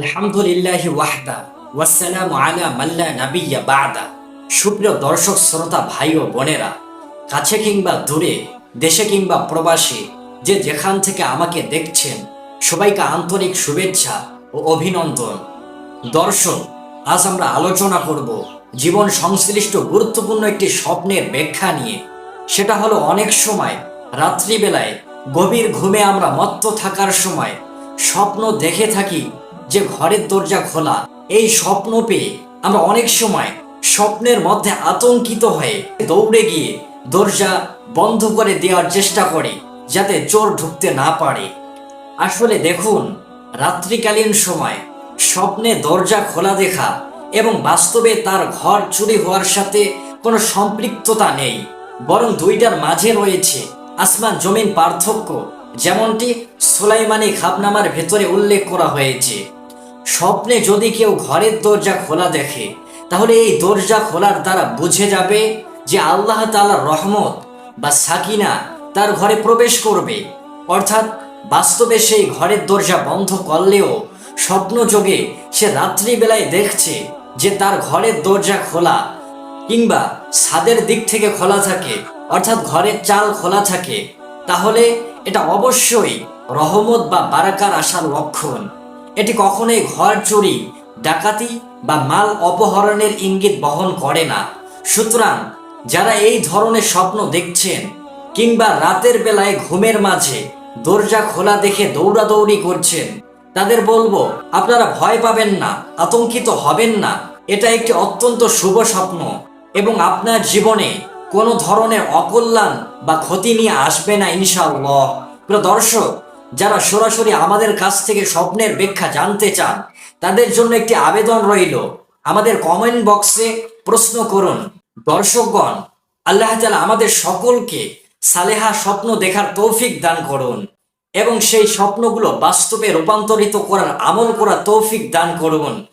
আলহামদুলিল্লাহি ওয়াহদা, ওয়াসসালামু আলা মাল্লা নাবিয়্যা বাদা। সুপ্রিয় দর্শক, শ্রোতা, ভাই ও বোনেরা, কাছে কিংবা দূরে, দেশে কিংবা প্রবাসী, যে যেখান থেকে আমাকে দেখছেন, সবাইকে আন্তরিক শুভেচ্ছা ও অভিনন্দন। দর্শক, আজ আমরা আলোচনা করব জীবন সংশ্লিষ্ট গুরুত্বপূর্ণ একটি স্বপ্নের ব্যাখ্যা নিয়ে। সেটা হলো অনেক সময়, রাত্রিবেলায় গভীর ঘুমে আমরা মত্ত থাকার সময়, স্বপ্ন দেখে থাকি যে ঘরের দরজা খোলা, এই স্বপ্ন পেয়ে আমরা অনেক সময় স্বপ্নের মধ্যে আতঙ্কিত হয়ে দৌড়ে গিয়ে দরজা বন্ধ করে দেওয়ার চেষ্টা করি, যাতে চোর ঢুকতে না পারে। আসলে দেখুন, রাত্রিকালীন সময় স্বপ্নে দরজা খোলা দেখা এবং বাস্তবে তার ঘর চুরি হওয়ার সাথে কোনো সম্পৃক্ততা নেই, বরং দুইটার মাঝে রয়েছে আসমান জমিন পার্থক্য, যেমনটি সোলাইমানি খাবনামার ভেতরে উল্লেখ করা হয়েছে। স্বপ্নে যদি কেউ ঘরের দরজা খোলা দেখে, তাহলে এই দরজা খোলার দ্বারা বুঝে যাবে যে আল্লাহ তাআলার রহমত বা সাকিনা তার ঘরে প্রবেশ করবে। অর্থাৎ বাস্তবে সেই ঘরের দরজা বন্ধ করলেও স্বপ্নযোগে সে রাত্রিবেলায় দেখছে যে তার ঘরের দরজা খোলা কিংবা ছাদের দিক থেকে খোলা থাকে, অর্থাৎ ঘরের চাল খোলা থাকে। তাহলে এটা অবশ্যই রহমত বা বারাকার আসার লক্ষণ। এটি কখনোই ঘর চুরি, ডাকাতি বা মাল অপহরণের ইঙ্গিত বহন করে না। সুতরাং যারা এই ধরনের স্বপ্ন দেখছেন কিংবা রাতের বেলায় ঘুমের মাঝে দরজা খোলা দেখে দৌড়াদৌড়ি করছেন, তাদের বলব, আপনারা ভয় পাবেন না, আতঙ্কিত হবেন না। এটা একটি অত্যন্ত শুভ স্বপ্ন এবং আপনার জীবনে কোনো ধরনের অকল্যাণ বা ক্ষতি নিয়ে আসবে না ইনশাআল্লাহ। প্রিয় দর্শক যারা সরাসরি আমাদের কাছ থেকে স্বপ্নের ব্যাখ্যা জানতে চান, তাদের জন্য একটি আবেদন রইল। আমাদের কমেন্ট বক্সে প্রশ্ন করুন। দর্শকগণ, আল্লাহ তালা আমাদের সকলকে সালেহা স্বপ্ন দেখার তৌফিক দান করুন এবং সেই স্বপ্নগুলো বাস্তবে রূপান্তরিত করার আমল করা তৌফিক দান করুন।